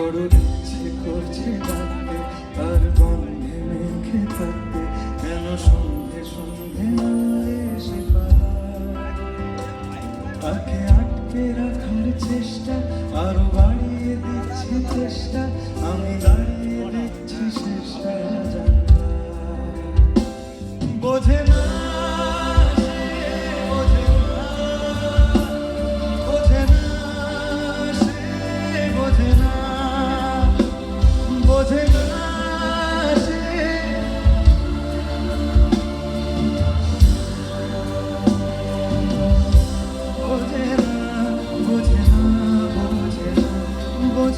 বড় ইচ্ছে করছে ডাকতে, তার গন্ধে মেঘে থাকতে কেন সন্ধে সন্ধে এসে তাকে আটকে রাখার চেষ্টা, আরও বাড়িয়ে দিচ্ছে চেষ্টা, আমি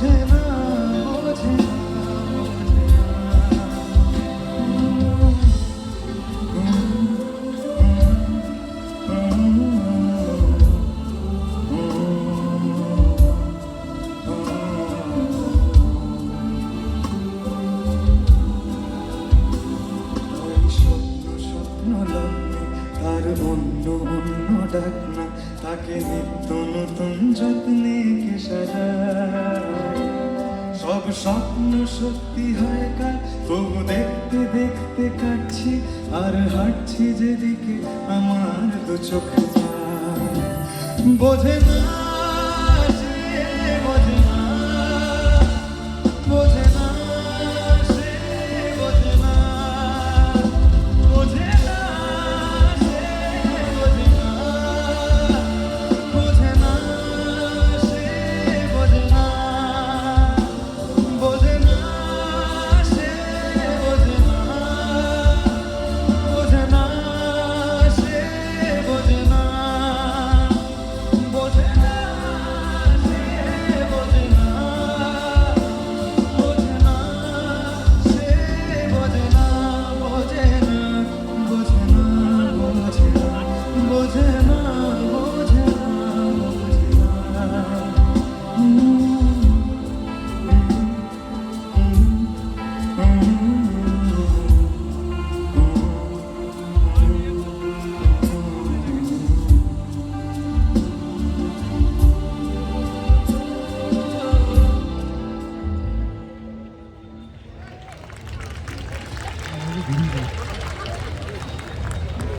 বোঝে না বোঝে না তার অন্য অন্য তাকে নিত্য নতুন যত্নে কে সাজা সব স্বপ্ন সত্যি হয় কাল তবু দেখতে দেখতে কাটছি আর হাঁটছি যেদিকে আমার দু চোখ। বোঝে না